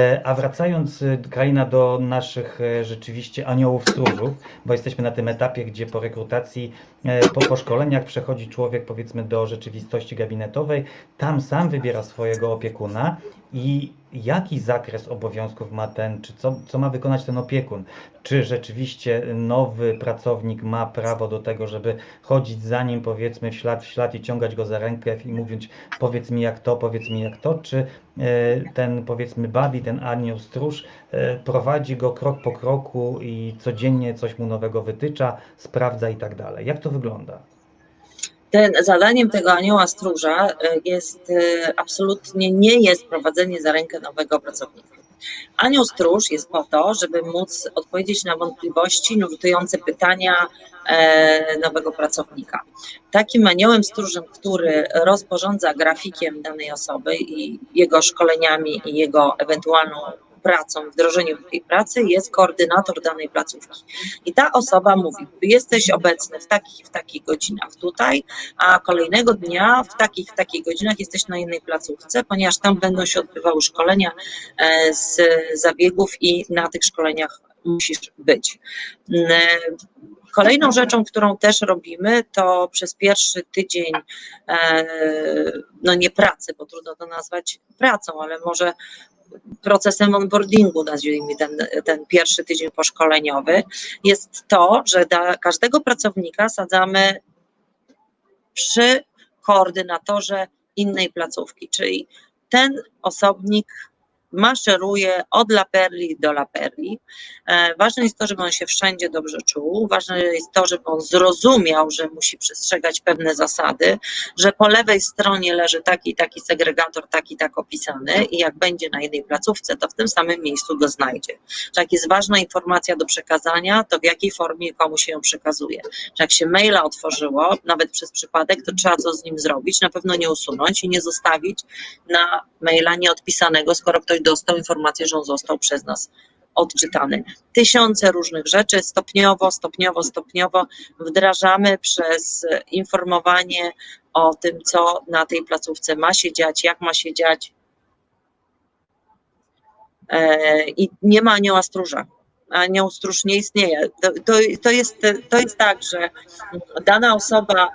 E, A wracając, y, Kraina, do naszych e, rzeczywiście aniołów stróżów, bo jesteśmy na tym etapie, gdzie po rekrutacji, e, po, po szkoleniach przechodzi człowiek powiedzmy do rzeczywistości gabinetowej, tam sam wybiera swojego opiekuna i jaki zakres obowiązków ma ten, czy co, co ma wykonać ten opiekun? Czy rzeczywiście nowy pracownik ma prawo do tego, żeby chodzić za nim powiedzmy w ślad w ślad i ciągać go za rękę i mówić powiedz mi jak to, powiedz mi jak to, czy e, ten powiedzmy buddy, ten anioł stróż e, prowadzi go krok po kroku i codziennie coś mu nowego wytycza, sprawdza i tak dalej. Jak to wygląda? Ten, zadaniem tego anioła stróża y, jest y, absolutnie nie jest prowadzenie za rękę nowego pracownika. Anioł stróż jest po to, żeby móc odpowiedzieć na wątpliwości, nurtujące pytania e, nowego pracownika. Takim aniołem stróżem, który rozporządza grafikiem danej osoby i jego szkoleniami i jego ewentualną pracą, wdrożeniem tej pracy jest koordynator danej placówki. I ta osoba mówi, jesteś obecny w takich w takich godzinach tutaj, a kolejnego dnia w takich w takich godzinach jesteś na innej placówce, ponieważ tam będą się odbywały szkolenia e, z zabiegów i na tych szkoleniach musisz być. Mm, Kolejną rzeczą, którą też robimy, to przez pierwszy tydzień, e, no nie pracy, bo trudno to nazwać pracą, ale może procesem onboardingu, nazwijmy ten, ten pierwszy tydzień poszkoleniowy, jest to, że dla każdego pracownika sadzamy przy koordynatorze innej placówki, czyli ten osobnik maszeruje od laperli do laperli. E, Ważne jest to, żeby on się wszędzie dobrze czuł. Ważne jest to, żeby on zrozumiał, że musi przestrzegać pewne zasady, że po lewej stronie leży taki taki segregator, taki tak opisany i jak będzie na jednej placówce, to w tym samym miejscu go znajdzie. Że jak jest ważna informacja do przekazania, to w jakiej formie komu się ją przekazuje. Że jak się maila otworzyło, nawet przez przypadek, to trzeba co z nim zrobić, na pewno nie usunąć i nie zostawić na maila nieodpisanego, skoro ktoś dostał informację, że on został przez nas odczytany. Tysiące różnych rzeczy stopniowo, stopniowo, stopniowo wdrażamy przez informowanie o tym, co na tej placówce ma się dziać, jak ma się dziać. E, I nie ma anioła stróża. Anioł stróż nie istnieje. To, to, to, jest, to jest tak, że dana osoba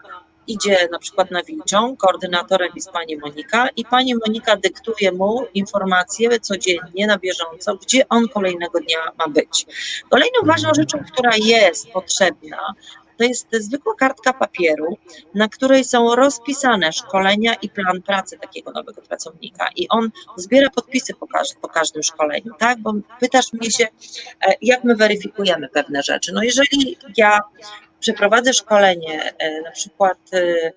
idzie na przykład na Wilczą, koordynatorem jest pani Monika i pani Monika dyktuje mu informacje codziennie, na bieżąco, gdzie on kolejnego dnia ma być. Kolejną ważną rzeczą, która jest potrzebna, to jest zwykła kartka papieru, na której są rozpisane szkolenia i plan pracy takiego nowego pracownika. I on zbiera podpisy po, każ po każdym szkoleniu, tak? Bo pytasz mnie się, e, jak my weryfikujemy pewne rzeczy. No jeżeli ja przeprowadzę szkolenie, e, na przykład e,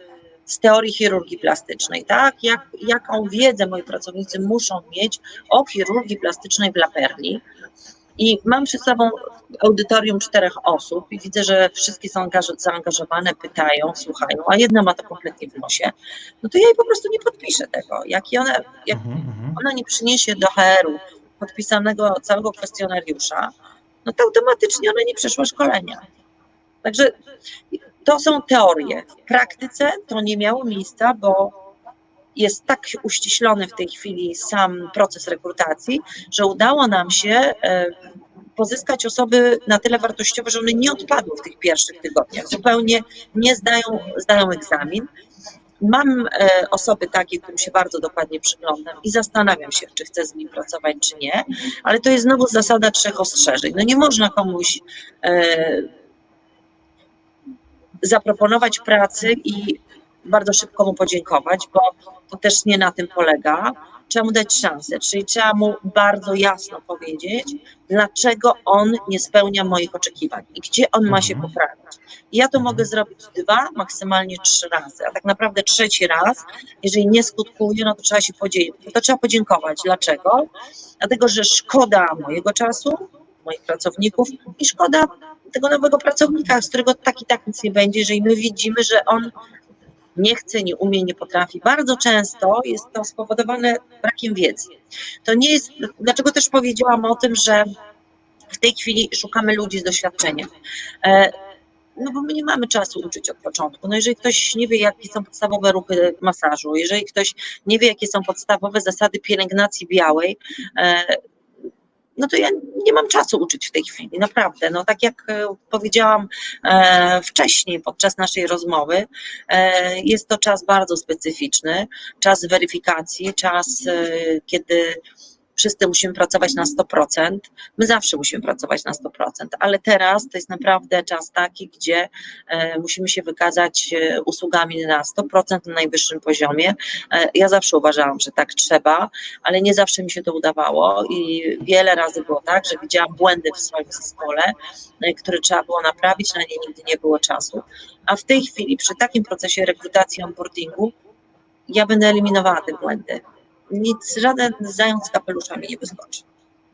z teorii chirurgii plastycznej, tak? Jak, jaką wiedzę moi pracownicy muszą mieć o chirurgii plastycznej w Laperni. I mam przed sobą audytorium czterech osób i widzę, że wszystkie są zaangażowane, pytają, słuchają, a jedna ma to kompletnie w nosie, no to ja jej po prostu nie podpiszę tego. Jak, ona, jak Mhm, mhm. ona nie przyniesie do HR-u podpisanego całego kwestionariusza, no to automatycznie ona nie przeszła szkolenia. Także to są teorie. W praktyce to nie miało miejsca, bo jest tak uściślony w tej chwili sam proces rekrutacji, że udało nam się e, pozyskać osoby na tyle wartościowe, że one nie odpadły w tych pierwszych tygodniach. Zupełnie nie zdają, zdają egzamin. Mam e, osoby takie, którym się bardzo dokładnie przyglądam i zastanawiam się, czy chcę z nim pracować, czy nie, ale to jest znowu zasada trzech ostrzeżeń. No nie można komuś e, zaproponować pracy i bardzo szybko mu podziękować, bo to też nie na tym polega. Trzeba mu dać szansę, czyli trzeba mu bardzo jasno powiedzieć, dlaczego on nie spełnia moich oczekiwań i gdzie on ma się Mhm. poprawić. I ja to mogę zrobić dwa, maksymalnie trzy razy, a tak naprawdę trzeci raz, jeżeli nie skutkuje, no to trzeba się podziękować. To trzeba podziękować. Dlaczego? Dlatego, że szkoda mojego czasu, moich pracowników i szkoda tego nowego pracownika, z którego tak i tak nic nie będzie, jeżeli my widzimy, że on nie chce, nie umie, nie potrafi. Bardzo często jest to spowodowane brakiem wiedzy. To nie jest, dlaczego też powiedziałam o tym, że w tej chwili szukamy ludzi z doświadczeniem. E, No bo my nie mamy czasu uczyć od początku. No jeżeli ktoś nie wie, jakie są podstawowe ruchy masażu, jeżeli ktoś nie wie, jakie są podstawowe zasady pielęgnacji białej, e, no to ja nie mam czasu uczyć w tej chwili, naprawdę. No tak jak e, powiedziałam e, wcześniej podczas naszej rozmowy, e, jest to czas bardzo specyficzny, czas weryfikacji, czas, kiedy wszyscy musimy pracować na 100%. My zawsze musimy pracować na 100%, ale teraz to jest naprawdę czas taki, gdzie e, musimy się wykazać e, usługami na 100% na najwyższym poziomie. E, Ja zawsze uważałam, że tak trzeba, ale nie zawsze mi się to udawało i wiele razy było tak, że widziałam błędy w swoim zespole, które trzeba było naprawić, na nie nigdy nie było czasu. A w tej chwili, przy takim procesie rekrutacji onboardingu, ja będę eliminowała te błędy. Nic, żaden zając z kapelusza mi nie wyskoczy.